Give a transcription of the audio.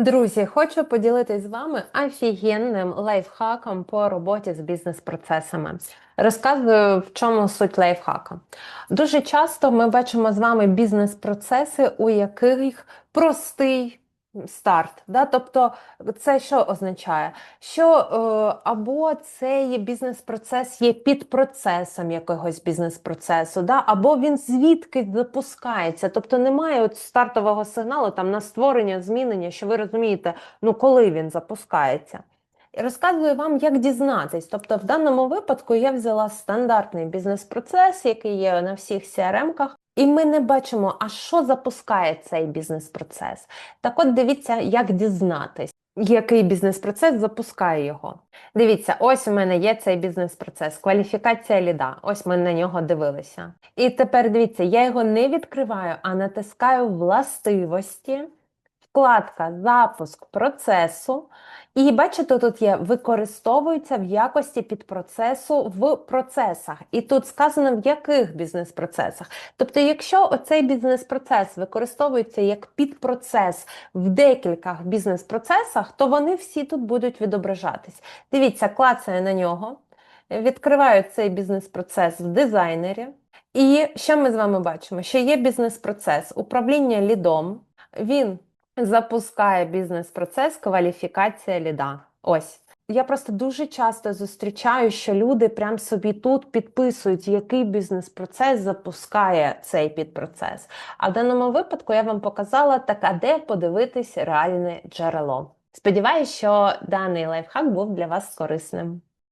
Друзі, хочу поділитись з вами офігенним лайфхаком по роботі з бізнес-процесами. Розказую, в чому суть лайфхака. Дуже часто ми бачимо з вами бізнес-процеси, у яких простий старт. Да? Тобто, це що означає? Що е, або цей бізнес-процес є підпроцесом якогось бізнес-процесу, да? або він звідки запускається. Тобто немає от стартового сигналу там на створення, змінення, що ви розумієте, ну коли він запускається. Розказую вам, як дізнатись. Тобто, в даному випадку я взяла стандартний бізнес-процес, який є на всіх CRM-ках, і ми не бачимо, а що запускає цей бізнес-процес. Так от дивіться, як дізнатись, який бізнес-процес запускає його. Дивіться, ось у мене є цей бізнес-процес, кваліфікація ліда. Ось ми на нього дивилися. І тепер дивіться, я його не відкриваю, а натискаю властивості. Вкладка Запуск процесу. І бачите, тут є використовується в якості підпроцесу в процесах. І тут сказано, в яких бізнес-процесах. Тобто, якщо оцей бізнес-процес використовується як підпроцес в декількох бізнес-процесах, то вони всі тут будуть відображатись. Дивіться, клацаю на нього, відкриваю цей бізнес-процес в дизайнері. І що ми з вами бачимо? Що є бізнес-процес управління лідом. Він запускає бізнес-процес кваліфікація ліда. Ось. Я просто дуже часто зустрічаю, що люди прям собі тут підписують, який бізнес-процес запускає цей підпроцес. А в даному випадку я вам показала так, а де подивитись реальне джерело. Сподіваюсь, що даний лайфхак був для вас корисним.